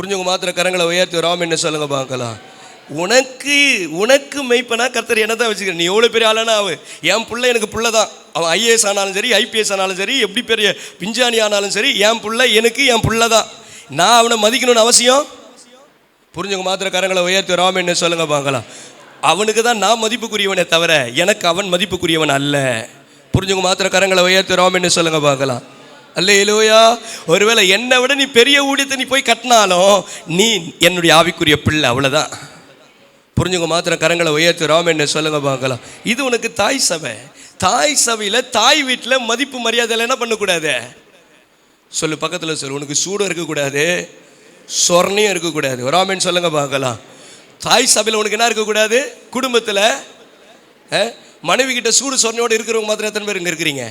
புரிஞ்சவங்க மாத்திர கரங்களை உயர்த்தி ராம் என்ன சொல்லுங்க பார்க்கலாம். உனக்கு உனக்கு மெய்ப்பனா கர்த்தர் என்ன தான் வச்சுக்கிறேன் நீ எவ்வளோ பெரிய ஆளானா அவ என் பிள்ளை எனக்கு பிள்ளை தான் அவன் ஐஏஎஸ் ஆனாலும் சரி ஐபிஎஸ் ஆனாலும் சரி எப்படி பெரிய பிஞ்சானி ஆனாலும் சரி என் பிள்ளை எனக்கு என் பிள்ளை தான் நான் அவனை மதிக்கணும்னு அவசியம்? புரிஞ்சவங்க மாத்திர கரங்களை உயர்த்தி ராம் என்ன சொல்லுங்க பார்க்கலாம். அவனுக்கு தான் நான் மதிப்புக்குரியவனே தவிர எனக்கு அவன் மதிப்புக்குரியவன் அல்ல. புரிஞ்சவங்க மாத்திர கரங்களை உயர்த்தி ராம் என்ன சொல்லுங்க பார்க்கலாம். அல்லையிலோயா ஒருவேளை என்னை விட நீ பெரிய ஊழியத்தை நீ போய் கட்டினாலும் நீ என்னுடைய ஆவிக்குரிய பிள்ளை அவ்வளோதான் புரிஞ்சுங்க மாத்திரம் கரங்களை உயர்த்து ராம் என்ன சொல்லுங்க பார்க்கலாம். இது உனக்கு தாய் சபை. தாய் சபையில் தாய் வீட்டில் மதிப்பு மரியாதையில் என்ன பண்ணக்கூடாது? சொல்லு பக்கத்தில் சொல்லு. உனக்கு சூடும் இருக்கக்கூடாது சொர்ணையும் இருக்கக்கூடாது. ராமன் சொல்லுங்க பார்க்கலாம். தாய் சபையில் உனக்கு என்ன இருக்கக்கூடாது? குடும்பத்தில் மனைவி கிட்ட சூடு சொர்ணையோடு இருக்கிறவங்க மாத்திரம் எத்தனை பேர் இங்கே இருக்கிறீங்க?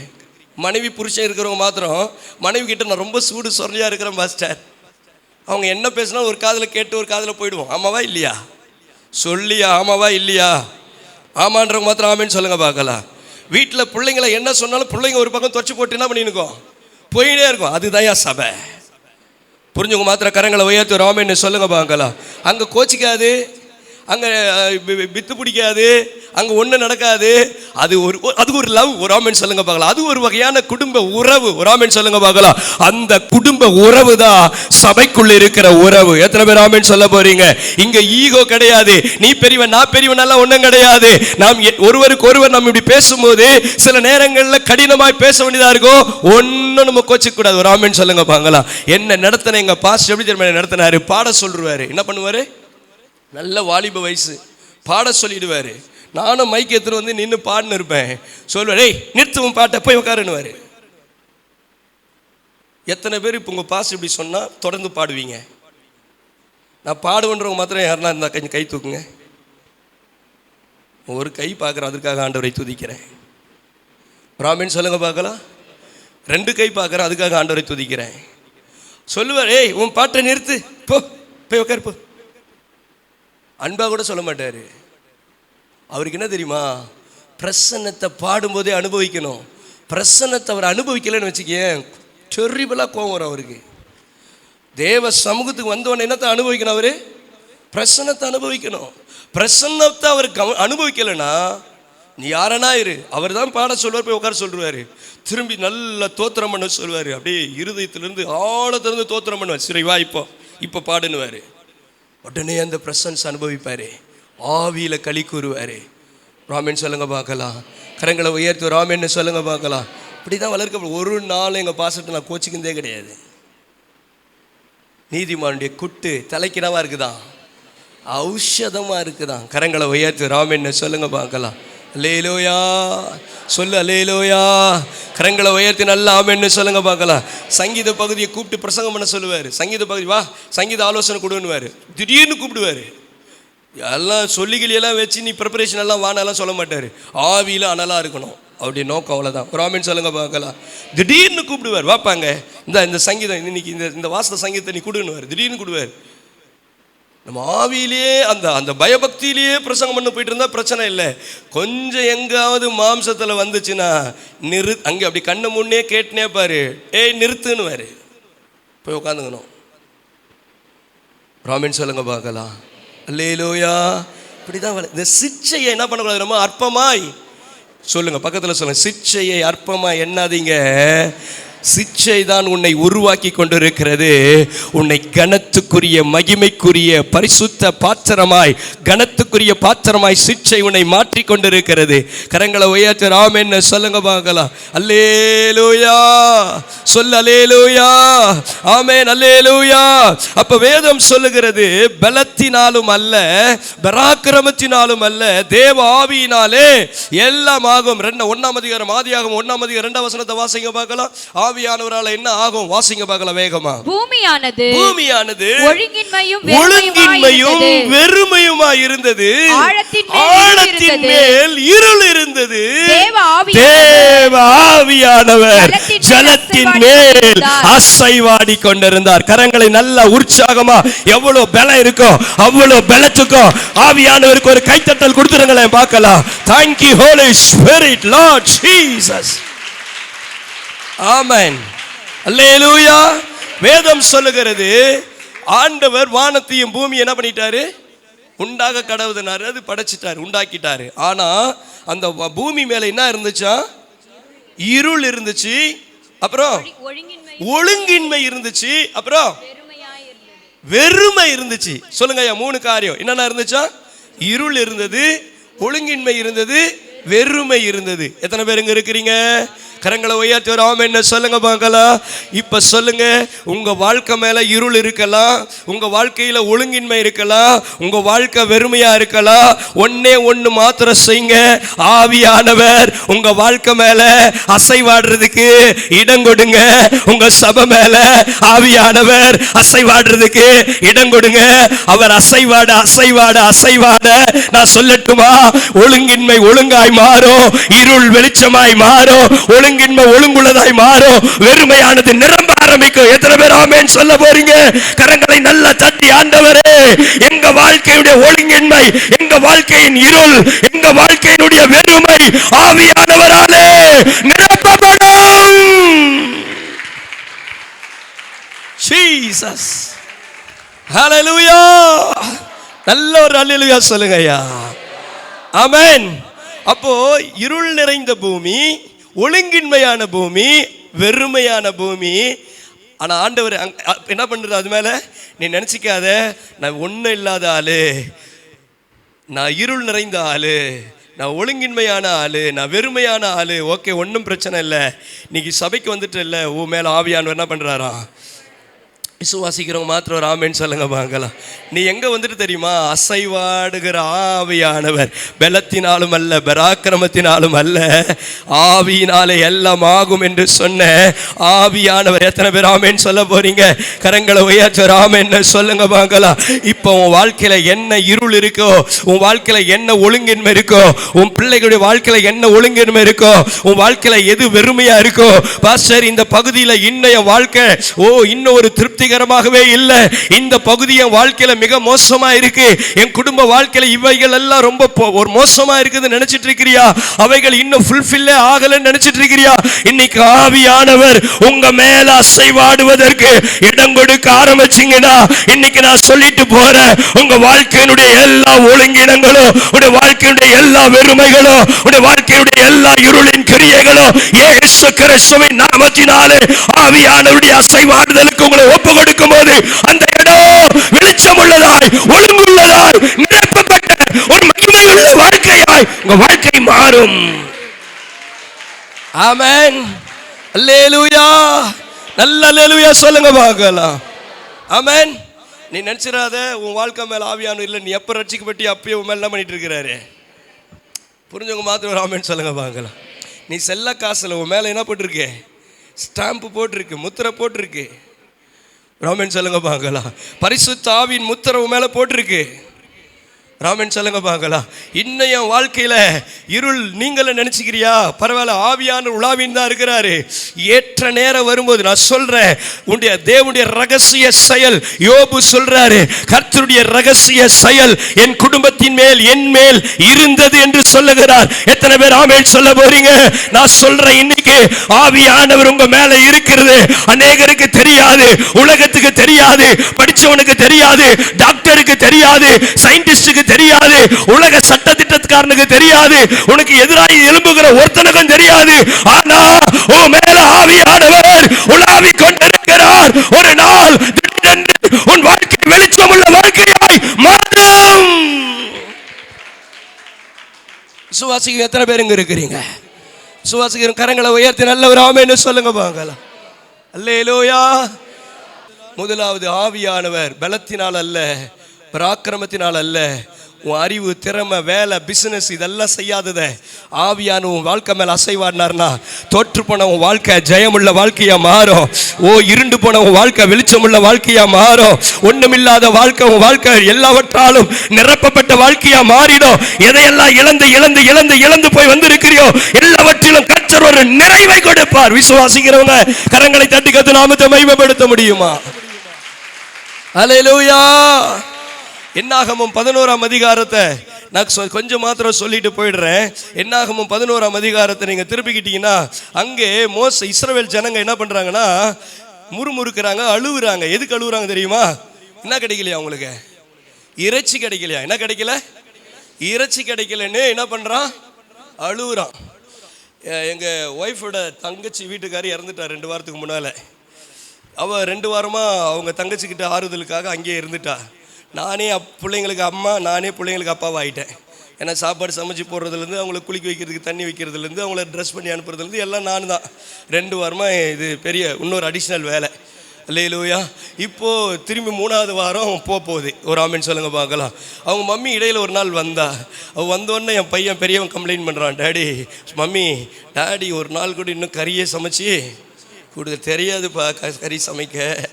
மனைவி புருஷன் இருக்கிறவங்க மாத்திரம் மனைவி கிட்ட நான் ரொம்ப சூடு சொர்ணையாக இருக்கிறேன் மாஸ்டர் அவங்க என்ன பேசினா ஒரு காதில் கேட்டு ஒரு காதில் போயிடுவோம். ஆமாவா இல்லையா? சொல்லியா ஆமாவா இல்லையா? ஆமான்றவங்க மாத்திரம் ஆமேன்னு சொல்லுங்க பார்க்கலாம். வீட்டில் பிள்ளைங்களை என்ன சொன்னாலும் பிள்ளைங்க ஒரு பக்கம் தொச்சு போட்டு என்ன பண்ணிருக்கோம் போயிட்டே இருக்கும். அதுதான் சபை. புரிஞ்சவங்க மாத்திர கரங்களை உயர்த்து ராமன்னு சொல்லுங்க பார்க்கலாம். அங்கே கோச்சிக்காது. அங்கே வித்து பிடிக்காது அங்கே ஒன்றும் நடக்காது. அது ஒரு அது ஒரு லவ் ஒரு ராமன் சொல்லுங்க பார்க்கலாம். அது ஒரு வகையான குடும்ப உறவு ஒரு ராமன் சொல்லுங்க பார்க்கலாம். அந்த குடும்ப உறவு தான் சபைக்குள்ள இருக்கிற உறவு. எத்தனை பேர் ராமன் சொல்ல போறீங்க? இங்க ஈகோ கிடையாது. நீ பெரியவன் நான் பெரியவன் எல்லாம் ஒன்றும் கிடையாது. நாம் ஒருவருக்கு ஒருவர் நம்ம இப்படி பேசும்போது சில நேரங்களில் கடினமாய் பேச வேண்டியதா இருக்கும். ஒன்றும் நம்ம கோச்சிக்க கூடாது ஒரு ராமன் சொல்லுங்க பார்க்கலாம். என்ன நடத்தின எங்க பாஸ்டர் எப்படி தெரியுமா? நடத்தினாரு? பாட சொல்றாரு என்ன பண்ணுவாரு? நல்ல வாலிப வயசு. பாட சொல்லிடுவார். நானும் மைக் எடுத்துட்டு வந்து நின்று பாடினு இருப்பேன். சொல்லுவார் ஏய் நிறுத்தவும் பாட்டை போய் உட்காருன்னுவார். எத்தனை பேர் இப்போ உங்கள் பாஸ் இப்படி சொன்னால் தொடர்ந்து பாடுவீங்க? நான் பாடுவேன்றவங்க மாத்திரம் யாருனா இருந்தால் கொஞ்சம் கை தூக்குங்க. ஒரு கை பார்க்குறேன் அதுக்காக ஆண்டவரை துதிக்கிறேன். பிராமின் சொல்லுங்க பார்க்கலாம். ரெண்டு கை பார்க்குறேன் அதுக்காக ஆண்டவரை துதிக்கிறேன். சொல்லுவார் ஏய் உன் பாட்டை நிறுத்து. போ போய் உட்காரு போ. அன்பாக கூட சொல்ல மாட்டார். அவருக்கு என்ன தெரியுமா? பிரசன்னத்தை பாடும்போதே அனுபவிக்கணும். பிரசன்னத்தை அவர் அனுபவிக்கலைன்னு வச்சுக்கேன் டெரிபிளாக கோவம் வரும் அவருக்கு. தேவ சமூகத்துக்கு வந்தவொடனே என்னத்தை அனுபவிக்கணும் அவர்? பிரசன்னத்தை அனுபவிக்கணும். பிரசன்னத்தை அவர் கவ அனுபவிக்கலைன்னா நீ யாரனா இரு. அவர் தான் பாட சொல்வார் போய் உட்கார சொல்லுவார். திரும்பி நல்ல தோத்திரம் பண்ண சொல்லுவார். அப்படியே இருதயத்திலேருந்து ஆழத்திலேருந்து தோத்திரம் பண்ணுவார். சிறைவா வா இப்போ இப்போ பாடுன்னுவார். உடனே அந்த பிரசன்ஸ் அனுபவிப்பார். ஆவியில் களி கூறுவார். ராமன் சொல்லுங்க பார்க்கலாம். கரங்களை உயர்த்து ராமன் சொல்லுங்க பார்க்கலாம். இப்படி தான் வளர்க்க ஒரு நாள் எங்கள் பாசத்தை நான் கோச்சிக்கிறதே கிடையாது. நீதிமானுடைய குட்டு தலைக்கிடமாக இருக்குதான். ஔஷதமாக இருக்குதான். கரங்களை உயர்த்து ராமன் சொல்லுங்க பார்க்கலாம். லேலோயா சொல்லு அலேலோயா கரங்களை உயர்த்தி நல்லா ஆமென்னு சொல்லுங்க பார்க்கலாம். சங்கீத பகுதியை கூப்பிட்டு பிரசங்கம் பண்ண சொல்லுவார். சங்கீத பகுதி வா சங்கீத ஆலோசனை கொடுன்னுவார். திடீர்னு கூப்பிடுவார். எல்லாம் சொல்லிக்கிளியெல்லாம் வச்சு நீ ப்ரிப்பரேஷன் எல்லாம் வானெல்லாம் சொல்ல மாட்டார். ஆவியில் அனலாக இருக்கணும். அப்படி நோக்கம் அவ்வளோதான் ராமன் சொல்லுங்க பார்க்கலாம். திடீர்னு கூப்பிடுவார். வாப்பாங்க. இந்த இந்த சங்கீதம் இன்னைக்கு இந்த இந்த வாசன சங்கீதத்தை நீ கொடுன்னுவார். திடீர்னு கொடுவார் நம்ம ஆவியிலேயே அந்த அந்த பயபக்தியிலேயே பிரசங்கம் பண்ண போயிட்டு இருந்தால் பிரச்சனை இல்லை. கொஞ்சம் எங்காவது மாம்சத்தில் வந்துச்சுன்னா நிறு அங்கே அப்படி கண்ணை முன்னே கேட்டுனே பாரு. ஏய் நிறுத்துன்னு வாரு போய் உட்காந்துக்கணும் ராமின் சொல்லுங்க பார்க்கலாம். அல்லேலோயா. இப்படிதான் வள- இந்த சிச்சையை என்ன பண்ணக்கூடாது? ரொம்ப அற்பமாய். சொல்லுங்க பக்கத்தில் சொல்லுங்க. சிச்சையை அற்பமாய் என்னாதீங்க சிச்சை தான் உன்னை உருவாக்கி கொண்டிருக்கிறது. உன்னை கனத்துக்குரிய மகிமைக்குரிய பரிசுத்த பாத்திரமாய் கனத்துக்குரிய பாத்திரமாய் சிச்சை உன்னை மாற்றி கொண்டிருக்கிறது. கரங்களை உயர்த்து ராம் என்ன சொல்லுங்க பார்க்கலாம் அல்லேலூயா. சொல்லு அலேலூயா ஆமேன் அல்லேலூயா. அப்ப வேதம் சொல்லுகிறது பலத்தினாலும் அல்ல பராக்கிரமத்தினாலும் அல்ல தேவ ஆவியினாலே எல்லாம் ஆகும் ரெண்டு ஒன்னாம் அதிகாரம் ஆதியாகும் ஒன்னாம் அதிகாரம் ரெண்டாம் வசனத்தை வாசிங்க பார்க்கலாம் ஆவியானவரால என்ன ஆகும்? வாசிங்க பார்க்கலாம் வேகமா. பூமியானது பூமியானது ஒழுங்கின்மையும் ஒழுங்கின்மையும் வெறுமையுமா இருந்தது. ஆழத்தின் மேல் இருள் இருந்தது. தேவ ஆவியானவர் ஜலத்தின் மேல். அசைவாடி கொண்டிருந்தார். கரங்களை நல்ல உற்சாகமா எவ்வளவு பலம் இருக்கோ அவ்வளவு பலத்துக்கும் ஆவியானவருக்கு ஒரு கைத்தட்டல் கொடுத்துருங்களேன் பார்க்கலாம். You holy spirit lord jesus. Amen. அல்லேலூயா. வேதம் சொல்லுகிறது ஆண்டவர் வானத்தையும் பூமி என்ன பண்ணிட்டாரு? உண்டாக கடவுதுனாரு அது படைச்சிட்டாரு உண்டாக்கிட்டாரு. ஆனா அந்த வ- பூமி மேல என்ன இருந்துச்சா? இருள் இருந்துச்சு. அப்புறம்? ஒழுங்கின்மை இருந்துச்சு. அப்புறம்? வெறுமை இருந்துச்சு. சொல்லுங்க ஐயா மூணு காரியம். என்னென்ன இருந்துச்சா? இருள் இருந்தது ஒழுங்கின்மை இருந்தது வெறுமை இருந்தது. எத்தனை பேர் இங்க இருக்கிறீங்க? கரங்களை உயர்த்தி ஒரு ஆமை என்ன சொல்லுங்க பார்க்கலாம் இப்ப சொல்லுங்க உங்க வாழ்க்கை மேல இருள் இருக்கலாம் உங்க வாழ்க்கையில ஒழுங்கின்மை இருக்கலாம் உங்க வாழ்க்கை வெறுமையா இருக்கலாம் ஒன்னே ஒண்ணு மாத்திரம் செய்யுங்க ஆவியானவர் உங்க வாழ்க்கை மேல அசைவாடுறதுக்கு இடம் கொடுங்க. உங்க சபை மேல ஆவியானவர் அசைவாடுறதுக்கு இடம் கொடுங்க. அவர் அசைவாட அசைவாட அசைவாட. நான் சொல்லட்டுமா? ஒழுங்கின்மை ஒழுங்காய் மாறும் இருள் வெளிச்சமாய் மாறும் ஒழுங்கின்மை ஒழுங்குள்ளதாய் மாறும் வெறுமையானது நிரம்ப ஆரம்பிக்கும். எத்தனை பேர் ஆமேன் சொல்ல போறீங்க? கரங்களை நல்லா தட்டி ஆண்டவரே எங்க வாழ்க்கையுடைய ஒழுங்கின்மை எங்க வாழ்க்கையின் இருள் எங்க வாழ்க்கையினுடைய வெறுமை ஆவியானவராலே நிரப்பப்படும். ஜீசஸ் ஹalleluya நல்ல ஒரு ஹalleluya சொல்லுங்க ஐயா. ஆமென் அப்போ இருள் நிறைந்த பூமி ஒழுங்கின்மையான பூமி வெறுமையான பூமி. ஆனால் ஆண்டவர் அங் என்ன பண்ணுறது அது மேலே? நீ நினச்சிக்காத நான் ஒன்றும் இல்லாத ஆள். நான் இருள் நிறைந்த ஆள். நான் ஒழுங்கின்மையான ஆள். நான் வெறுமையான ஆள். ஓகே ஒன்றும் பிரச்சனை இல்லை. இன்றைக்கி சபைக்கு வந்துட்டு இல்லை. உன் மேலே ஆவியானவர் என்ன பண்றாரா விசுவாசிக்கிறவங்க மாத்திரம் ஒரு ஆமேன்னு சொல்லுங்க பாங்கலாம் நீ எங்க வந்துட்டு தெரியுமா? அசைவாடுகிற ஆவியானவர். பலத்தினாலும் அல்ல பராக்கிரமத்தினாலும் அல்ல. ஆவியினாலே எல்லாம் ஆகும் என்று சொன்ன ஆவியானவர். எத்தனை பேர் ஆமேன்னு சொல்ல போறீங்க? கரங்களை உயர்த்த ஒரு ஆமேன்னு சொல்லுங்க பாங்கலாம் இப்போ உன் வாழ்க்கையில என்ன இருள் இருக்கோ உன் வாழ்க்கையில என்ன ஒழுங்கின்மை இருக்கோ உன் பிள்ளைகளுடைய வாழ்க்கையில என்ன ஒழுங்கின்மை இருக்கோ உன் வாழ்க்கையில எது வெறுமையா இருக்கோ பாஸ்டர் இந்த பகுதியில இன்னைய வாழ்க்கை ஓ இன்னும் ஒரு திருப்திகரமாகவே இல்லை. இந்த பகுதி என் வாழ்க்கையில மிக மோசமா இருக்கு. என் குடும்ப வாழ்க்கையில இவைகள் எல்லாம் ரொம்ப ஒரு மோசமா இருக்குதுன்னு நினைச்சிட்டு இருக்கிறியா? அவைகள் இன்னும் ஃபுல்ஃபில்லே ஆகலன்னு நினைச்சிட்டு இருக்கிறியா? இன்னைக்கு ஆவியானவர் உங்க மேல அசைவாடுவதற்கு இடம் கொடுக்க ஆரம்பிச்சீங்கன்னா இன்னைக்கு நான் சொல்லிட்டு போறேன். உங்க வாழ்க்கையினுடைய எல்லா ஒழுங்கினங்களும் உடைய வாழ்க்கையுடைய எல்லா வெறுமைகளும் உடைய வாழ்க்கையுடைய எல்லா இருளின் கிரியைகளும் ஏசு கிறிஸ்துவின் நாமத்தினாலே ஆவியானவருடைய அசைவாடுதலுக்கு உங்களை ஒப்பு கொடுக்கும் போது அந்த இடம் வெளிச்சம் உள்ளதாய் ஒழுங்குள்ளதாய் நிரப்பப்பட்ட ஒரு மகிமையுள்ள வாழ்க்கையாய் உங்க வாழ்க்கை மாறும். ஆமென். அல்லேலூயா. நல்ல அல்லேலூயா சொல்லுங்க பார்க்கலாம். ஆமென். நீ நினைச்சிடாத உன் வாழ்க்கை மேல ஆவியானு இல்லை. நீ எப்போ ரட்சிக்கப்பட்டி அப்பயே உன் மேல என்ன பண்ணிட்டு இருக்கிறாரு? புரிஞ்சவங்க மாத்திரம் ஒரு ஆமென் சொல்லுங்க பார்க்கலாம். நீ செல்ல காசுல உன் மேல என்ன போட்டிருக்கு? ஸ்டாம்பு போட்டிருக்கு முத்திரை போட்டிருக்கு. ராமன் சொல்லுங்க பாங்களா பரிசுத்தாவின் முத்திரவு மேலே போட்டிருக்கு. ராமன் சொல்லுங்க பார்க்கலாம். இன்னும் என் வாழ்க்கையில இருள் நீங்கள நினச்சிக்கிறியா? பரவாயில்ல ஆவியான உலாவின் தான் இருக்கிறாரு. ஏற்ற நேரம் வரும்போது நான் சொல்றேன் உன்னுடைய தேவனுடைய ரகசிய செயல் யோபு சொல்றாரு கர்த்தருடைய ரகசிய செயல் என் குடும்பத்தின் மேல் என் மேல் இருந்தது என்று சொல்லுகிறார். எத்தனை பேர் ஆமேல் சொல்ல போறீங்க? நான் சொல்றேன் இன்னைக்கு ஆவியானவர் உங்க மேல இருக்கிறது. அநேகருக்கு தெரியாது உலகத்துக்கு தெரியாது படிச்சவனுக்கு தெரியாது டாக்டருக்கு தெரியாது சயின்டிஸ்டுக்கு தெரியாது. உலக சட்ட திட்டத்துக்காரனுக்கு தெரியாது. உனக்கு எதிராக எழும்புகிற ஒருத்தனுக்கும் தெரியாது. ஆனா உன் மேல ஆவியானவர் உலாவி கொண்டிருக்கிறார். ஒரு நாள் திடீரென்று உன் வாழ்க்கை வெளிச்சமுள்ள வாழ்க்கையாய் மாறும். சுவாசிக்கு எத்தனை பேர் இங்க இருக்கிறீங்க? சுவாசிக்கிற கரங்களை உயர்த்தி நல்ல ஒரு ஆமைன்னு சொல்லுங்க பாங்கலாம் அல்லேலூயா. முதலாவது ஆவியானவர். பலத்தினால் அல்ல பராக்கிரமத்தினால் அல்ல உன் அறிவு திறமை வேலை பிசினஸ் இதெல்லாம் செய்யாதத. ஆவியான உன் வாழ்க்கை மேல அசைவாடினார்னா தோற்று போன உன் வாழ்க்கை ஜெயமுள்ள வாழ்க்கையா மாறும். ஓ இருண்டு போன உன் வாழ்க்கை வெளிச்சமுள்ள வாழ்க்கையா மாறும். ஒண்ணுமில்லாத வாழ்க்கை உன் வாழ்க்கை எல்லாவற்றாலும் நிரப்பப்பட்ட வாழ்க்கையா மாறிடும். எதையெல்லாம் இழந்து இழந்து இழந்து இழந்து போய் வந்திருக்கிறியோ எல்லாவற்றிலும் கர்த்தர் ஒரு நிறைவை கொடுப்பார். விசுவாசிக்கிறவங்க கரங்களை தட்டி கத்து நாமத்தை மகிமைப்படுத்த முடியுமா? அலையிலூயா என்னாகமும் பதினோராம் அதிகாரத்தை நான் சொ- கொஞ்சம் மாத்திரம் சொல்லிட்டு போயிடுறேன். என்னாகமும் பதினோராம் அதிகாரத்தை நீங்க திருப்பிக்கிட்டீங்கன்னா அங்கே மோச இஸ்ரவேல் ஜனங்க என்ன பண்றாங்கன்னா முறுமுறுக்கிறாங்க அழுவுறாங்க. எதுக்கு அழுவுறாங்க தெரியுமா? என்ன கிடைக்கலையா உங்களுக்கு? இறைச்சி கிடைக்கலையா? என்ன கிடைக்கல? இறைச்சி கிடைக்கலன்னு என்ன பண்ணுறான் அழுகுறான் எங்கள் எங்க ஒய்ஃபோட தங்கச்சி வீட்டுக்காரி இறந்துட்டா ரெண்டு வாரத்துக்கு முன்னால். அவள் ரெண்டு வாரமாக அவங்க தங்கச்சிக்கிட்ட ஆறுதலுக்காக அங்கேயே இருந்துட்டா. நானே அப் பிள்ளைங்களுக்கு அம்மா நானே பிள்ளைங்களுக்கு அப்பாவாகிட்டேன் ஏன்னா சாப்பாடு சமைச்சு போடுறதுலேருந்து அவங்கள குளிக்க வைக்கிறதுக்கு தண்ணி வைக்கிறதுலேருந்து அவங்கள ட்ரெஸ் பண்ணி அனுப்புறதுலேருந்து எல்லாம் நான் தான் ரெண்டு வாரமாக இது பெரிய இன்னொரு அடிஷ்னல் வேலை. இல்லையிலோயா இப்போது திரும்பி மூணாவது வாரம் போக போகுது ஒரு ஆமின் சொல்லுங்க பார்க்கலாம். அவங்க மம்மி இடையில் ஒரு நாள் வந்தா. அவள் வந்தோடனே என் பையன் பெரியவன் கம்ப்ளைண்ட் பண்ணுறான் டேடி மம்மி டாடி ஒரு நாள் கூட இன்னும் கறியே சமைச்சு கொடுக்க தெரியாதுப்பா. க- கறி சமைக்க.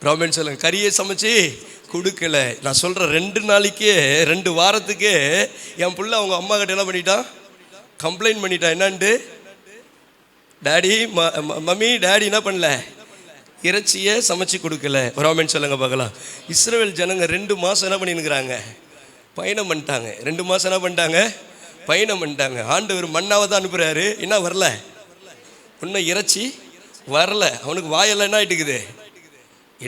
ராமன் சொல்லுங்கள் கறியே சமைச்சு கொடுக்கல. நான் சொல்கிறேன் ரெண்டு நாளைக்கே ரெண்டு வாரத்துக்கே என் பிள்ளை அவங்க அம்மா கிட்ட என்ன பண்ணிட்டான்? கம்ப்ளைண்ட் பண்ணிட்டான் என்னன்ட்டு டாடி ம- ம- மம்மி டேடி என்ன பண்ணல? இறைச்சியை சமைச்சு கொடுக்கல. ராமன் சொல்லுங்க பார்க்கலாம். இஸ்ரேல் ஜனங்க ரெண்டு மாதம் என்ன பண்ணிருக்கிறாங்க பயணம் பண்ணிட்டாங்க. ரெண்டு மாதம் என்ன பண்ணிட்டாங்க? பயணம் பண்ணிட்டாங்க. ஆண்டவர் மண்ணாவை தான் அனுப்புகிறாரு என்ன வரல? இன்னும் இறைச்சி வரல. அவனுக்கு வாயெல்லாம் என்ன ஆகிட்டுக்குது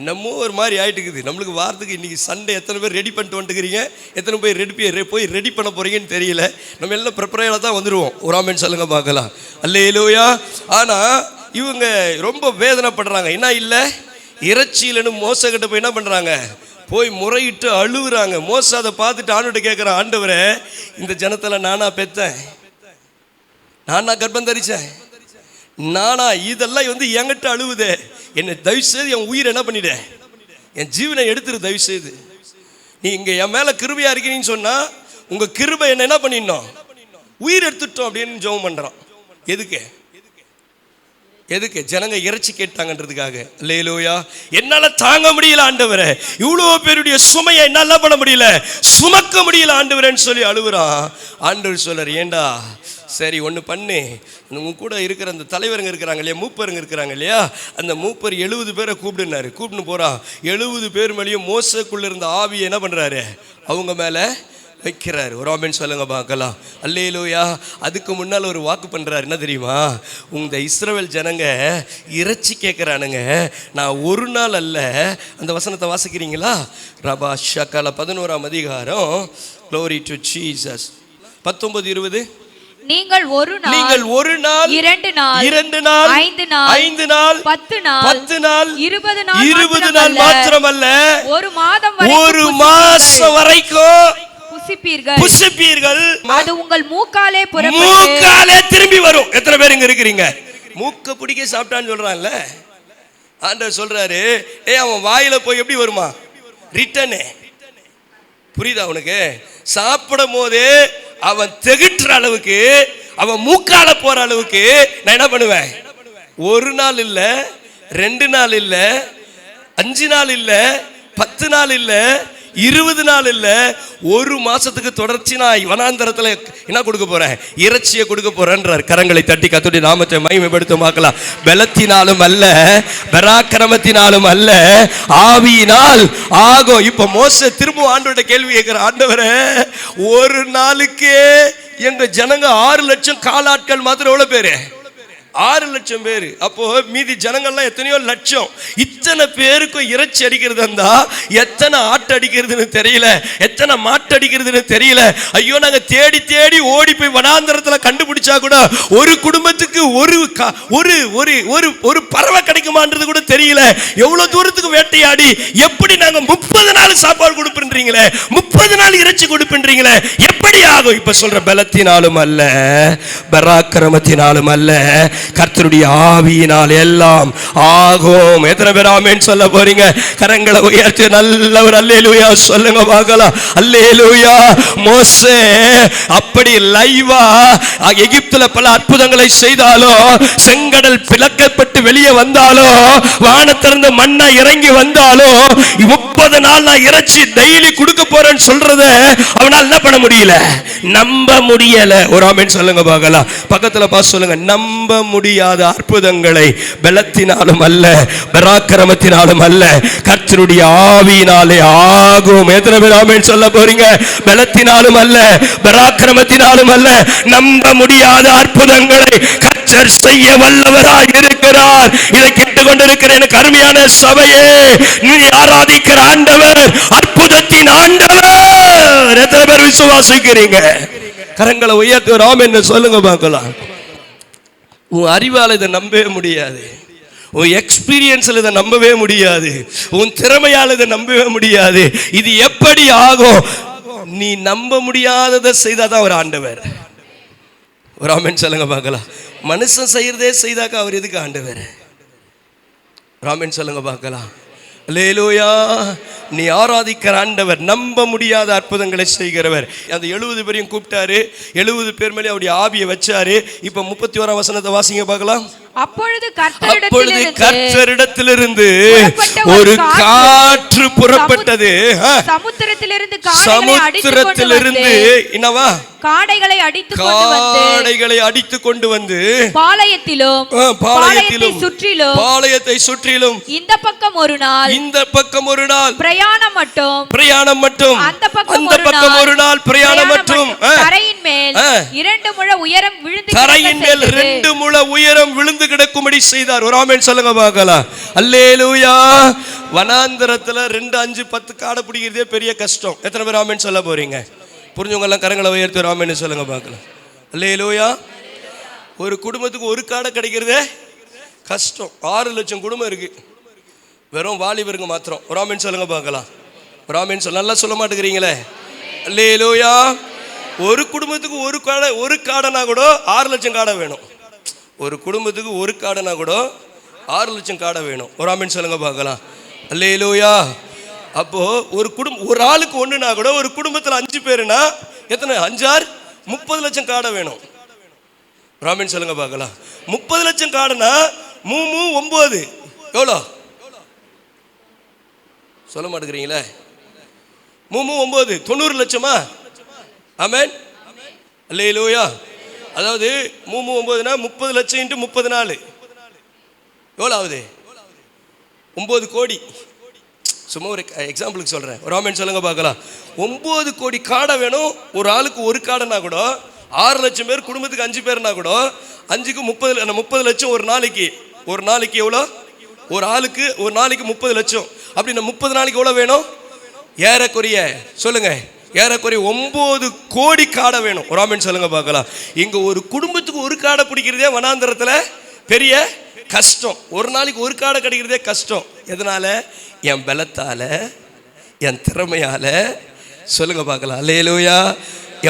என்னமோ ஒரு மாதிரி ஆயிட்டுக்குது. நம்மளுக்கு வாரத்துக்கு இன்றைக்கி சண்டே எத்தனை பேர் ரெடி பண்ணிட்டு வந்துட்டுக்கிறீங்க எத்தனை பேர் ரெடி போய் ரெடி பண்ண போகிறீங்கன்னு தெரியல. நம்ம எல்லாம் ப்ரிப்பரேலாக தான் வந்துடுவோம் ஒரு ஆமென் சொல்லுங்க பார்க்கலாம். அல்லேலூயா ஆனால் இவங்க ரொம்ப வேதனைப்படுறாங்க. என்ன இல்லை? இறைச்சியிலன்னு மோசக்கிட்ட போய் என்ன பண்ணுறாங்க போய் முறையிட்டு அழுகுறாங்க. மோச அதை பார்த்துட்டு ஆண்டுகிட்ட கேட்குற ஆண்டவரே இந்த ஜனத்தில் நானா பெத்தேன். நானா கர்ப்பம் தரிச்சேன். நானா இதெல்லாம் வந்து என்கிட்ட அழுவுதே. என்னை தயவு செய்து என் உயிரை என்ன பண்ணிட. என் ஜீவனை எடுத்துரு தயவு செய்து நீ இங்கே என் மேலே கிருபையாக இருக்கிறீன்னு சொன்னால் உங்கள் கிருபை என்ன என்ன பண்ணிடணும்? உயிர் எடுத்துட்டோம் அப்படின்னு ஜெபம் பண்ணுறான் எதுக்கு? எதுக்கு? ஜனங்க இறைச்சி கேட்டாங்கன்றதுக்காக. லேலோயா என்னால் தாங்க முடியல ஆண்டவரே. இவ்வளோ பேருடைய சுமையை என்னால் பண்ண முடியல? சுமக்க முடியல ஆண்டவரேன்னு சொல்லி அழுகுறான். ஆண்டவர் சொல்லர் ஏண்டா சரி ஒன்று பண்ணு. உங்க கூட இருக்கிற அந்த தலைவருங்க இருக்கிறாங்க இல்லையா மூப்பருங்க இருக்கிறாங்க இல்லையா அந்த மூப்பர் எழுபது பேரை கூப்பிடுனாரு. கூப்பிட்டு போகிறான் எழுபது பேர் மேலேயும் மோசக்குள்ளே இருந்த ஆவியை என்ன பண்ணுறாரு அவங்க மேலே வைக்கிறாரு. ஒரு ஆமென் சொல்லுங்க பார்க்கலாம். அல்லையிலோயா அதுக்கு முன்னால் ஒரு வாக்கு பண்ணுறாரு என்ன தெரியுமா? உங்கள் இஸ்ரவேல் ஜனங்க இறைச்சி கேட்குறானுங்க நான் ஒரு நாள் அல்ல. அந்த வசனத்தை வாசிக்கிறீங்களா? ரபா ஷக்கால பதினோராம் அதிகாரம். க்ளோரி டு சீசஸ் பத்தொம்பது இருபது. நீங்கள் ஒரு நாள் நீங்கள் ஒரு நாள் இரண்டு நாள் இரண்டு நாள் ஐந்து நாள் ஐந்து நாள் பத்து நாள் பத்து நாள் இருபது நாள் இருபது நாள் மாத்திரமல்ல, மாத்திரமல்ல. ஒரு மாதம் ஒரு. மாசம் வரைக்கும் புசிப்பீர்கள். புசிப்பீர்கள். அது உங்கள் மூக்காலே மூக்காலே திரும்பி வரும். எத்தனை பேர் இங்க இருக்கிறீங்க? மூக்க பிடிக்க சாப்பிட்டான்னு சொல்றான்ல. ஆண்டவர் சொல்றாரு ஏய் அவன் வாயில போய் எப்படி வருமா? ரிட்டனு புரியுதா அவனுக்கு சாப்பிடும் போது அவன் திகட்டுற அளவுக்கு அவன் மூக்கால போற அளவுக்கு நான் என்ன பண்ணுவேன்? ஒரு நாள் இல்ல ரெண்டு நாள் இல்ல அஞ்சு நாள் இல்ல பத்து நாள் இல்லை இருபது நாள் இல்ல ஒரு மாசத்துக்கு தொடர்ச்சி நான் வனாந்தரத்தில் என்ன கொடுக்க போறேன்? இறைச்சியை கொடுக்க போறேன்றார். கரங்களை தட்டி கத்துடி நாமத்தை மகிமைப்படுத்த பார்க்கலாம் பலத்தினாலும் அல்ல பராக்கிரமத்தினாலும் அல்ல ஆவியினால். ஆகும் இப்ப மோச திரும்ப ஆண்டோட கேள்வி கேட்கிற ஆண்டவரே ஒரு நாளுக்கே எங்க ஜனங்க ஆறு லட்சம் காலாட்கள் மாத்திரம் எவ்வளவு பேரு? ஆறு லட்சம் பேர். அப்போ மீதி ஜனங்கள்லாம் எத்தனையோ லட்சம். இத்தனை பேருக்கும் இறைச்சி அடிக்கிறது இருந்தா எத்தனை ஆட்டு அடிக்கிறதுன்னு தெரியல. எத்தனை மாட்டு அடிக்கிறதுன்னு தெரியல. ஐயோ நாங்க தேடி தேடி ஓடி போய் வனாந்திரத்துல கண்டுபிடிச்சா கூட ஒரு குடும்பத்துக்கு ஒரு க- ஒரு ஒரு ஒரு ஒரு பறவை கிடைக்குமான்றது கூட தெரியல. எவ்வளவு தூரத்துக்கு வேட்டையாடி எப்படி நாங்க முப்பது நாள் சாப்பாடு கொடுப்புன்றீங்களே முப்பது நாள் இறைச்சி கொடுப்புன்றீங்களே எப்படி ஆகும்? இப்ப சொல்ற பலத்தினாலும் அல்ல பராக்கிரமத்தினாலும் அல்ல கர்த்தருடைய ஆவியினால் எல்லாம் ஆகும். எத்தனை பேர் ஆமேன்னு சொல்ல போறீங்க? கரங்களை உயர்த்தி நல்ல ஒரு அல்லேலூயா. சொல்லுங்க பார்க்கலாம். அல்லேலூயா. மோசே அப்படி லைவா? எகிப்துல பல அற்புதங்களை செய்தாலும் செங்கடல் பிளக்கப்பட்டு வெளியே வந்தாலும் வானத்திலிருந்து மண்ணா இறங்கி வந்தாலும் முப்பது நாள் நான் இறைச்சி டெய்லி கொடுக்க போறேன்னு சொல்றத அவனால் என்ன பண்ண முடியல? நம்ப முடியல. ஒரு ஆமென் சொல்லுங்க பார்க்கலாம். பக்கத்துல பார்த்து சொல்லுங்க. நம்ப முடியாத அற்புதங்களை பலத்தினாலும் அல்ல பராக்கிரமத்தினாலும் அல்ல கர்த்தருடைய ஆவியினாலே ஆகும். எத்தனை பேர் சொல்ல போறீங்க? பலத்தினாலும் அல்ல பராக்கிரமத்தினாலும் அல்ல நம்ப முடியாத அற்புதங்களை கர்த்தர் செய்ய வல்லவராய் இருக்கிறார். இதை கேட்டுக்கொண்டிருக்கிற எனக்கு அருமையான சபையே நீ ஆராதிக்கிற ஆண்டவர் அற்புதத்தின் ஆண்டவர். எத்தனை பேர் விசுவாசிக்கிறீங்க? கரங்களை உயர்த்து ராம் என்ன சொல்லுங்க பார்க்கலாம். உன் அறிவால் இதை நம்பவே முடியாது. உன் எக்ஸ்பீரியன்ஸில் இதை நம்பவே முடியாது. உன் திறமையால் இதை நம்பவே முடியாது. இது எப்படி ஆகும்? நீ நம்ப முடியாததை செய்தாதான் ஒரு ஆண்டவர். ஒரு ராமன் சொல்லுங்க பார்க்கலாம். மனுஷன் செய்யறதே செய்தாக்கா அவர் எதுக்கு ஆண்டவர்? ராமன் சொல்லுங்க பார்க்கலாம். லேலோயா நீ ஆராதிக்கிற ஆண்டவர் நம்ப முடியாத அற்புதங்களை செய்கிறவர். அந்த எழுபது பேரையும் கூப்பிட்டாரு. எழுபது பேர் மேலே அவருடைய ஆவியை வச்சாரு. இப்போ முப்பத்தி ஓராம் வசனத்தை வாசிங்க பார்க்கலாம். அப்பொழுது கர்த்தரிடத்திலிருந்து ஒரு காற்று புறப்பட்டது. சமுத்திரத்திலிருந்து சமுத்திரத்திலிருந்து வந்து என்னவா காடைகளை வந்து காடைகளை அடித்து கொண்டு வந்து பாளையத்திலும் பாளையத்திலும் பாளையத்தை சுற்றிலும் பாளையத்தை சுற்றிலும் இந்த பக்கம் ஒரு நாள் இந்த பக்கம் ஒரு நாள் பிரயாணம் மட்டும் பிரயாணம் மட்டும் அந்த பக்கம் அந்த பக்கம் ஒரு நாள் பிரயாணம் மட்டும் தரையின் மேல். இரண்டு முழ உயரம் விழுந்து தரையின் மேல். ரெண்டு முழ உயரம் விழுந்து கிடக்கும்படி செய்தார். ஒரு ஆமேன் சொல்லுங்க பார்க்கலாம். அல்லேலூயா. வனாந்திரத்தில் ரெண்டு அஞ்சு பத்து காடை பிடிக்கிறதே பெரிய கஷ்டம். எத்தனை பேர் ஆமேன் சொல்ல போறீங்க? புரிஞ்சவங்கெல்லாம் கரங்களை உயர்த்தி ஒரு சொல்லுங்க பார்க்கலாம். அல்லேலூயா. ஒரு குடும்பத்துக்கு ஒரு காடை கிடைக்கிறதே கஷ்டம். ஆறு லட்சம் குடும்பம் இருக்கு. வெறும் வாலிபருங்க மாத்திரம். ஒரு ஆமேன் சொல்லுங்க பார்க்கலாம். ஒரு ஆமேன் சொல்ல நல்லா சொல்ல மாட்டேங்கிறீங்களே? அல்லேலூயா. ஒரு குடும்பத்துக்கு ஒரு காடை ஒரு காடைனா கூட ஆறு லட்சம் காடை வேணும். ஒரு குடும்பத்துக்கு ஒரு காடைனா கூட ஆறு லட்சம் காடை வேணும். ஒரு ஆமின்னு சொல்லுங்க பார்க்கலாம். அல்லேலூயா. அப்போது ஒரு குடும்பம் ஒரு ஆளுக்கு ஒன்றுனா கூட ஒரு குடும்பத்தில் அஞ்சு பேருனா எத்தனை? அஞ்சாறு? முப்பது லட்சம் காடை வேணும். ராமின் சொல்லுங்க பார்க்கலாம். முப்பது லட்சம் காடுனா மூ மூ ஒம்பது. எவ்வளோ? சொல்ல மாட்டேங்கிறீங்களே? மூ மூ ஒம்பது. தொண்ணூறு லட்சமா? ஆமென். அல்லேலூயா. அதாவது மூணு மூ ஒன்பதுனா முப்பது லட்சம் இன்ட்டு முப்பது நாள் எவ்வளோ ஆகுது? ஒம்பது கோடி. சும்மா ஒரு எக்ஸாம்பிளுக்கு சொல்கிறேன் ஒரு ஆமென் சொல்லுங்க பார்க்கலாம். ஒம்பது கோடி காடை வேணும். ஒரு ஆளுக்கு ஒரு காடைனா கூட ஆறு லட்சம் பேர் குடும்பத்துக்கு அஞ்சு பேர்னா கூட அஞ்சுக்கு முப்பது முப்பது லட்சம் ஒரு நாளைக்கு. ஒரு நாளைக்கு எவ்வளோ? ஒரு ஆளுக்கு ஒரு நாளைக்கு முப்பது லட்சம். அப்படின்னா முப்பது நாளைக்கு எவ்வளோ வேணும்? ஏறக்குறைய சொல்லுங்கள் ஏறக்குறைய ஒம்பது கோடி காடை வேணும். ஒரு ஆமென் சொல்லுங்க பார்க்கலாம். இங்க ஒரு குடும்பத்துக்கு ஒரு காடை பிடிக்கிறதே வனாந்தரத்துல பெரிய கஷ்டம். ஒரு நாளைக்கு ஒரு காடை கிடைக்கிறதே கஷ்டம். எதனால? என் பலத்தால என் திறமையால. சொல்லுங்க பார்க்கலாம். அல்லையிலோயா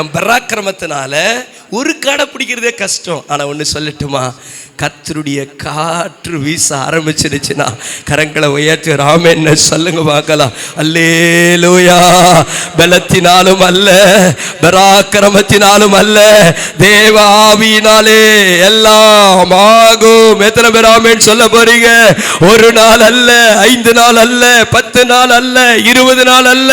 என் பராக்கிரமத்தினால ஒரு காடை பிடிக்கிறதே கஷ்டம். ஆனா ஒன்று சொல்லட்டுமா? கத்தருடைய காற்று வீச ஆரம்பிச்சிருச்சுன்னா கரங்களை உயர்த்தி ராமன் சொல்லுங்க பார்க்கலாம். அல்லேலூயா. பலத்தினாலும் அல்ல பராக்கிரமத்தினாலும் அல்ல தேவாவினாலே எல்லாம் ஆகும். எத்தனை பேர் ஆமென் சொல்ல போறீங்க? ஒரு நாள் அல்ல ஐந்து நாள் அல்ல பத்து நாள் அல்ல இருபது நாள் அல்ல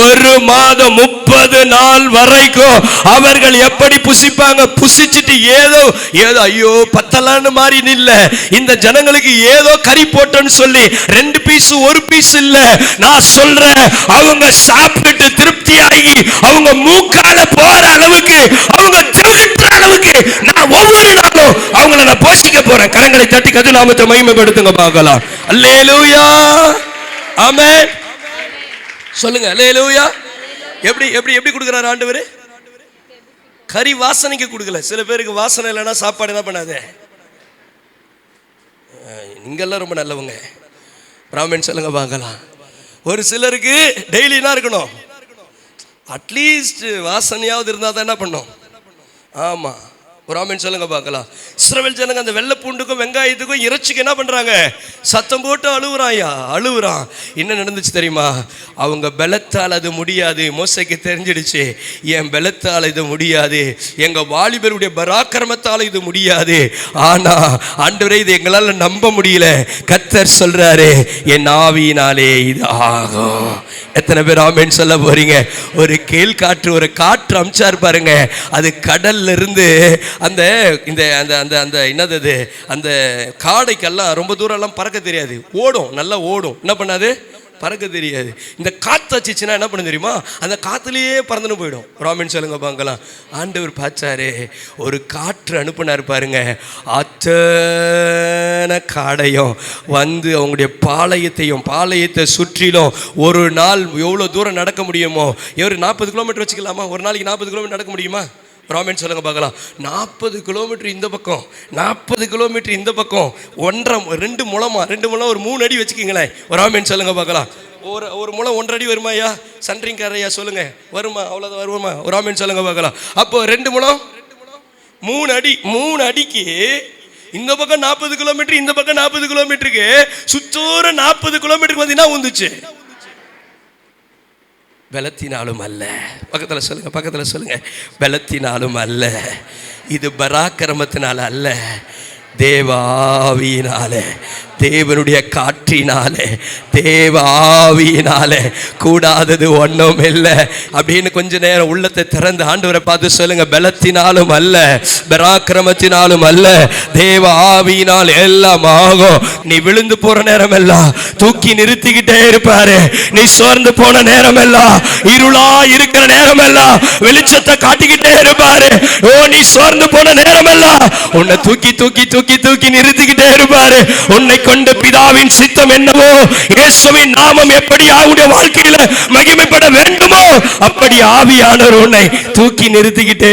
ஒரு மாதம் முப்பது நாள் வரைக்கும் அவர்கள் எப்படி புசிப்பாங்க? புசிச்சுட்டு ஏதோ ஏதோ ஐயோ பத்தலான்னு மாறி நில்ல. இந்த ஜனங்களுக்கு ஏதோ கறி போட்டோன்னு சொல்லி ரெண்டு பீஸ் ஒரு பீஸ் இல்ல. நான் சொல்றேன் அவங்க சாப்பிட்டு திருப்தி ஆகி அவங்க மூக்கால போற அளவுக்கு அவங்க திருகிற அளவுக்கு நான் ஒவ்வொரு நாளும் அவங்கள நான் போஷிக்க போறேன். கரங்களை தட்டி கது நாமத்தை மகிமைப்படுத்துங்க பார்க்கலாம். அல்லேலூயா. ஆமே சொல்லுங்க அல்லேலூயா. எப்படி எப்படி எப்படி கொடுக்குறாரு ஆண்டவர்? கறி வாசனைக்கு கொடுக்கல. சில பேருக்கு வாசனை இல்லைன்னா சாப்பாடு என்ன பண்ணாது? அஹ், நீங்கெல்லாம் ரொம்ப நல்லவங்க. பிராமின் சொல்லுங்க பார்க்கலாம். ஒரு சிலருக்கு டெய்லினா இருக்கணும்? அட்லீஸ்ட் வாசனையாவது இருந்தால் தான் என்ன பண்ணும்? ஆமாம் ஒரு ஆமென் சொல்லுங்க பார்க்கலாம். இஸ்ரவேல் ஜனங்க அந்த வெள்ளை பூண்டுக்கும் வெங்காயத்துக்கும் இறைச்சிக்கு என்ன பண்ணுறாங்க சத்தம் போட்டு அழுவுறாயா? அழுவுறான். என்ன நடந்துச்சு தெரியுமா? அவங்க பலத்தால் அது முடியாது. மோசைக்கு தெரிஞ்சிடுச்சு. என் பலத்தால் இது முடியாது. எங்கள் வாலிபருடைய பராக்கிரமத்தால் இது முடியாது. ஆனா அன்றுவரை இது எங்களால் நம்ப முடியல. கத்தர் சொல்றாரு என் ஆவியினாலே இது ஆகும். எத்தனை பேர் ஆமேன்னு சொல்ல போறீங்க? ஒரு கேள் காற்று ஒரு காற்று அமிச்சார் பாருங்க. அது கடல்ல இருந்து அந்த இந்த அந்த அந்த அந்த என்னது அது? அந்த காடைக்கெல்லாம் ரொம்ப தூரம்லாம் பறக்க தெரியாது. ஓடும் நல்லா ஓடும். என்ன பண்ணாது? பறக்க தெரியாது. இந்த காற்று வச்சுச்சுன்னா என்ன பண்ண தெரியுமா? அந்த காற்றுலேயே பறந்துன்னு போயிடும். ராமன் சொல்லுங்க பாங்கலாம் ஆண்டவர் பார்த்தாரு ஒரு காற்று அனுப்புனார் பாருங்க. அத்தனை காடையும் வந்து அவங்களுடைய பாளையத்தையும் பாளையத்தை சுற்றிலும் ஒரு நாள் எவ்வளோ தூரம் நடக்க முடியுமோ? ஒரு நாற்பது கிலோமீட்டர் வச்சுக்கலாமா? ஒரு நாளைக்கு நாற்பது கிலோமீட்டர் நடக்க முடியுமா? ராமன் சொல்லுங்க பார்க்கலாம். நாற்பது கிலோமீட்டர் இந்த பக்கம் நாற்பது கிலோமீட்டர் இந்த பக்கம். ஒன்றரை ரெண்டு முழமா ரெண்டு முழம் ஒரு மூணு அடி வச்சுக்கிங்களேன். ராமன் சொல்லுங்க பார்க்கலாம். ஒரு ஒரு முளம் ஒன்றரை அடி வருமா ஐயா? சன்றிங் ஐயா சொல்லுங்க. வருமா? அவ்வளோதான் வருமா ஒரு ராமன் சொல்லுங்க பார்க்கலாம். அப்போ ரெண்டு முளம் மூணு அடி மூணு அடிக்கு இந்த பக்கம் நாற்பது கிலோமீட்டர் இந்த பக்கம் நாற்பது கிலோமீட்டருக்கு சுத்தோர நாற்பது கிலோமீட்டருக்கு வந்து என்ன வந்துச்சு பலத்தினாலும் அல்ல. பக்கத்தில் சொல்லுங்கள் பக்கத்தில் சொல்லுங்கள் பலத்தினாலும் அல்ல. இது பராக்கிரமத்தினால் அல்ல. தேவாவியினால. தேவனுடைய காற்றினாலே தேவ ஆவியினாலே கூடாதது ஒன்றும் இல்லை. அப்படின்னு கொஞ்ச நேரம் உள்ளத்தை திறந்து ஆண்டவரை பார்த்து சொல்லுங்க பலத்தினாலும் அல்ல பராக்கிரமத்தினாலும் அல்ல தேவ ஆவியினால் எல்லாம் ஆகும். நீ விழுந்து போற நேரம் எல்லாம் தூக்கி நிறுத்திக்கிட்டே இருப்பாரு. நீ சோர்ந்து போன நேரம் எல்லாம் இருளா இருக்கிற நேரம் எல்லாம் வெளிச்சத்தை காட்டிக்கிட்டே இருப்பாரு. ஓ நீ சோர்ந்து போன நேரம் எல்லாம் உன்னை தூக்கி தூக்கி தூக்கி தூக்கி நிறுத்திக்கிட்டே இருப்பாரு. உன்னை கொண்டு பிதாவின் சித்தம் என்னவோ இயேசுவின் நாமம் எப்படி அவருடைய வாழ்க்கையில மகிமைப்பட வேண்டுமோ அப்படி ஆவியானவர் உன்னை தூக்கி நிறுத்திக்கிட்டே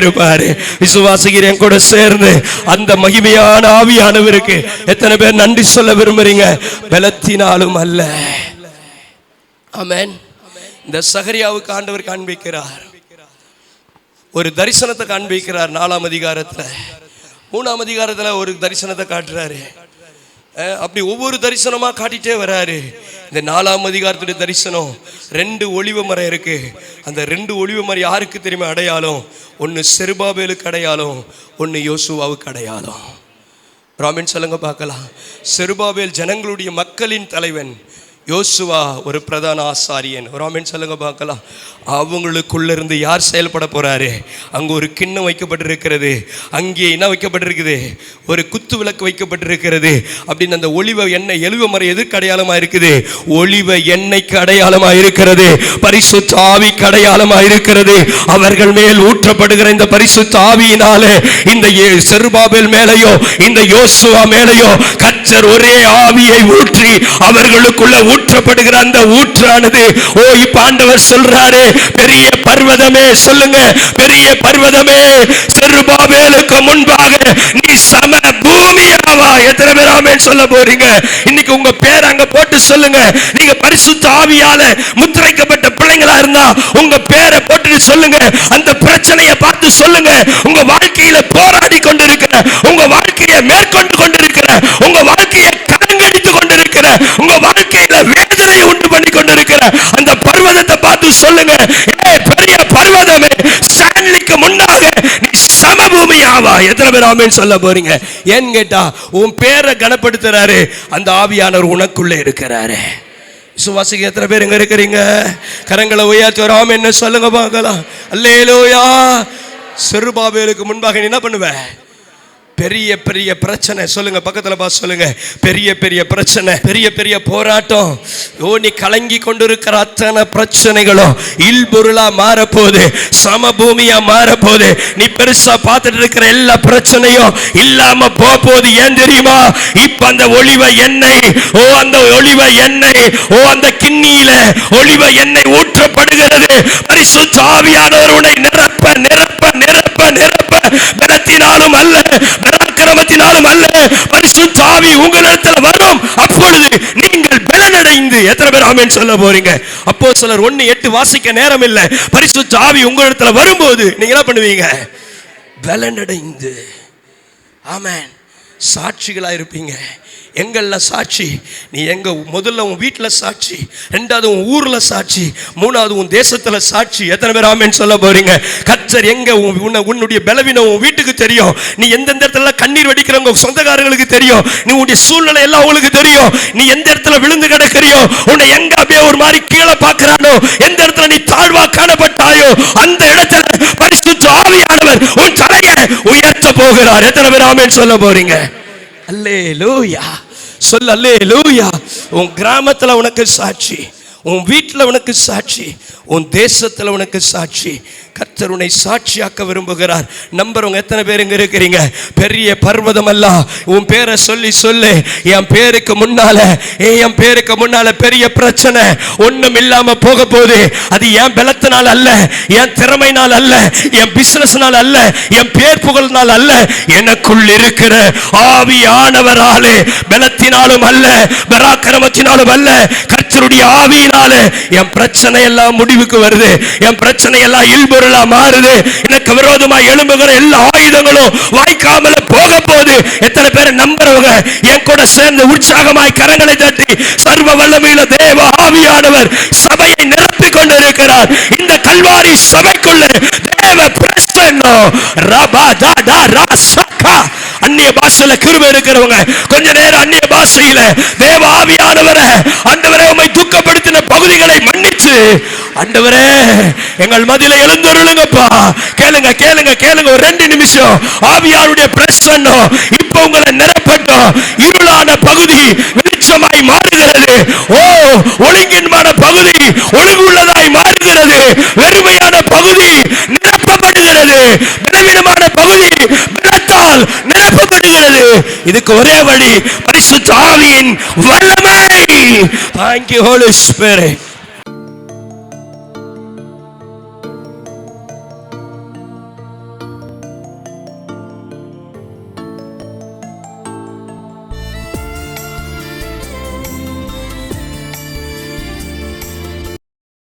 இருப்பாரு. விசுவாசிக்கிறேன் என் கூட சேர்ந்து அந்த மகிமையான ஆவியானவருக்கு எத்தனை பேர் நன்றி சொல்ல விரும்புறீங்க? பலத்தினாலும் அல்ல. ஆமென். இந்த சகரியாவுக்கு ஆண்டவர் காண்பிக்கிறார். ஒரு தரிசனத்தை காண்பிக்கிறார் நாலாம் அதிகாரத்தில். மூணாம் அதிகாரத்துல ஒரு தரிசனத்தை காட்டுறாரு. அப்படி ஒவ்வொரு தரிசனமாக காட்டிட்டே வராரு. இந்த நாலாம் அதிகாரத்துடைய தரிசனம் ரெண்டு ஒளிவு மரம் இருக்கு. அந்த ரெண்டு ஒளிவு மரம் யாருக்கு தெரியுமா? அடையாளம். ஒன்று செருபாபேலுக்கு அடையாளம் ஒன்று யோசுவாவுக்கு அடையாளம். ராமின் சொல்லுங்க பார்க்கலாம். செருபாபேல் ஜனங்களுடைய மக்களின் தலைவன் யோசுவா ஒரு பிரதான ஆசாரியன். ராமின் சொல்லுங்க பார்க்கலாம். அவங்களுக்குள்ள இருந்து யார் செயல்பட போறாரு? அங்கே ஒரு கிண்ணம் வைக்கப்பட்டிருக்கிறது. அங்கே என்ன வைக்கப்பட்டிருக்குது? ஒரு குத்து விளக்கு வைக்கப்பட்டிருக்கிறது. அப்படின்னு அந்த ஒளிவ எண்ணெய் எழுவ முறை எதற்கு அடையாளமாக இருக்குது. ஒளிவ எண்ணெய்க்கு அடையாளமாக இருக்கிறது. பரிசு ஆவிக்கு அடையாளமாக இருக்கிறது. அவர்கள் மேல் ஊற்றப்படுகிற இந்த பரிசு ஆவியினாலே இந்த செருபாபேல் மேலேயோ இந்த யோசுவா மேலேயோ கர்த்தர் ஒரே ஆவியை ஊற்றி அவர்களுக்குள்ள ஊற்றப்படுகிற அந்த ஊற்றானது ஓ இப்ப ஆண்டவர் சொல்றாரு பெரிய பர்வதமே சொல்லுங்க. பெரிய பர்வதமே. செருபாபேலுக்கு முன்பாக நீ சம பூமியாவா? எத்தனை பேர் சொல்ல போறீங்க? இன்னைக்கு உங்க பேர் அங்க போட்டு சொல்லுங்க. நீங்க பரிசுத்த ஆவியால முத்திரைக்கப்பட்ட பிள்ளைங்களா இருந்தா உங்க பேரை போட்டு சொல்லுங்க. அந்த பிரச்சனையை பார்த்து சொல்லுங்க. உங்க வாழ்க்கையில போராடி கொண்டிருக்கிற உங்க வாழ்க்கையை மேற்கொண்டு கொண்டிருக்கிற உங்க வாழ்க்கையை கலங்கடித்து கொண்டிருக்கிற உங்க வாழ்க்கையில வேதனையை உண்டு பண்ணி கொண்டிருக்கிற அந்த பர்வதத்தை பார்த்து சொல்லுங்க. ஏய் பெரிய பர்வதமே ஸ்டான்லிக்கு முன்னாக நீ சமபூமி ஆவா எத்தனை பேர் ஆமென் சொல்ல போறீங்க? ஏன்னு கேட்டா உன் பேரை கனப்படுத்துறாரு அந்த ஆவியானவர் உனக்குள்ள இருக்கிறாரு. விசுவாசிக்கு எத்தனை பேர் இங்க இருக்கிறீங்க? கரங்களை உயர்த்தி ஒரு என்ன சொல்லுங்க பார்க்கலாம். அல்லேலோயா. செருபாபேலுக்கு முன்பாக நீ என்ன பண்ணுவ? பெரிய பெரிய பிரச்சனை. சொல்லுங்க பக்கத்துல பா சொல்லுங்க. பெரிய பெரிய பிரச்சனை பெரிய பெரிய போராட்டம். ஓ நீ கலங்கி கொண்டிருக்கிற அத்தனை பிரச்சனைகளும் இல்பொருளா மாறப்போகுது சமபூமியா மாறப்போகுது. நீ பெருசா பார்த்துட்டு இருக்கிற எல்லா பிரச்சனையும் இல்லாம போக போகுது ஏன் தெரியுமா? இப்ப அந்த ஒளிவ எண்ணெய் ஓ அந்த ஒளிவ எண்ணெய் ஓ அந்த கிண்ணியில ஒளிவ எண்ணெய் ஊற்றப்படுகிறது. பரிசு ஆவியானவர் உன்னை நிரப்ப நிரப்ப நிரப்ப நிரப்ப பலத்தினாலும் அல்ல பராக்கிரமத்தினாலும் அல்ல. பரிசுத்த ஆவி உங்களிடத்தில் வரும். அப்பொழுது நீங்கள் பலனடைந்து எத்தனை பேர் ஆமேன் சொல்ல போறீங்க? அப்போ சிலர் ஒன்னு எட்டு வாசிக்க நேரம் இல்லை. பரிசுத்த ஆவி உங்களிடத்தில் வரும்போது நீங்க என்ன பண்ணுவீங்க? பலனடைந்து. ஆமேன். சாட்சிகளா இருப்பீங்க எங்களில் சாட்சி நீ எங்கள் முதல்ல உன் வீட்டில் சாட்சி ரெண்டாவது உன் ஊரில் சாட்சி மூணாவது உன் தேசத்தில் சாட்சி எத்தனை பேர் ஆமேன்னு சொல்ல போகிறீங்க கச்சர் எங்கே உன் உன்னை- உன்னுடைய பலவீனம் உன் வீட்டுக்கு தெரியும். நீ எந்தெந்த இடத்துல கண்ணீர் வடிக்கிறவங்க சொந்தக்காரங்களுக்கு தெரியும். நீ உன்னுடைய சூழ்நிலை எல்லாம் அவங்களுக்கு தெரியும். நீ எந்த இடத்துல விழுந்து கிடக்கிறியோ உன்னை எங்க அப்படியே ஒரு மாதிரி கீழே பார்க்குறானோ எந்த இடத்துல நீ தாழ்வா காணப்பட்டாயோ அந்த இடத்துல பரிசுத்த ஆவியானவர் உன் தலையை உயர்த்த போகிறார். எத்தனை பேர் ஆமேன்னு சொல்ல போறீங்க? அல்லே லூயா சொல்ல அல்லே லூயா உன் கிராமத்துல உனக்கு சாட்சி உன் வீட்டில் உனக்கு சாட்சி உன் தேசத்தில் உனக்கு சாட்சி. கர்த்தர் உன்னை சாட்சியாக்க விரும்புகிறார். நம்புறவங்க எத்தனை பேர் இங்க இருக்கிறீங்க? பெரிய பர்வதம் அல்ல உன் பேரை சொல்லி சொல்லு. என் பேருக்கு முன்னால என் பேருக்கு முன்னால பெரிய பிரச்சனை. ஒண்ணும் இல்லாம போக போகுது. அது என் பலத்தினால் அல்ல என் திறமையினால் அல்ல என் பிசினஸ்னால் அல்ல என் பேர் புகழ்னால் அல்ல. எனக்குள் இருக்கிற ஆவியானவராலே பலத்தினாலும் அல்ல பராக்கிரமத்தினாலும் அல்ல கர்த்தருடைய ஆவியினாலே என் பிரச்சனை எல்லாம் முடிவுக்கு வருது. என் பிரச்சனை எல்லாம் பொருளா மாறுது. எனக்கு விரோதமா எழும்புகிற எல்லா ஆயுதங்களும் வாய்க்காமல போக போது எத்தனை பேரை நம்புறவங்க என் கூட சேர்ந்து உற்சாகமாய் கரங்களை தட்டி சர்வ வல்லமையில தேவ ஆவியானவர் சபையை நிரப்பிக் கொண்டிருக்கிறார். இந்த கல்வாரி சபைக்குள்ள தேவ பிரசன்னம். ரபா தா தா ரா சக்கா. அந்நிய பாஷையில கிருபை இருக்கிறவங்க கொஞ்ச நேரம் அந்நிய பாஷையில தேவ ஆவியானவரை அந்தவரை உண்மை துக்கப்படுத்தின பகுதிகளை அண்டவரே ஆண்டவரே எங்கள் மதியில எழுந்தருளுங்கப்பா. கேளுங்க கேளுங்க கேளுங்க ஒரு ரெண்டு நிமிஷம். ஆவியாருடைய பிரசன்னம் இப்ப உங்களை நிரப்பட்டும். இருளான பகுதி வெளிச்சமாய் மாறுகிறது. ஓ ஒழுங்கின்மான பகுதி ஒழுங்குள்ளதாய் மாறுகிறது. வெறுமையான பகுதி நிரப்பப்படுகிறது. பலவீனமான பகுதி பலத்தால் நிரப்பப்படுகிறது. இதுக்கு ஒரே வழி பரிசு ஆவியின் வல்லமை. Thank you holy spirit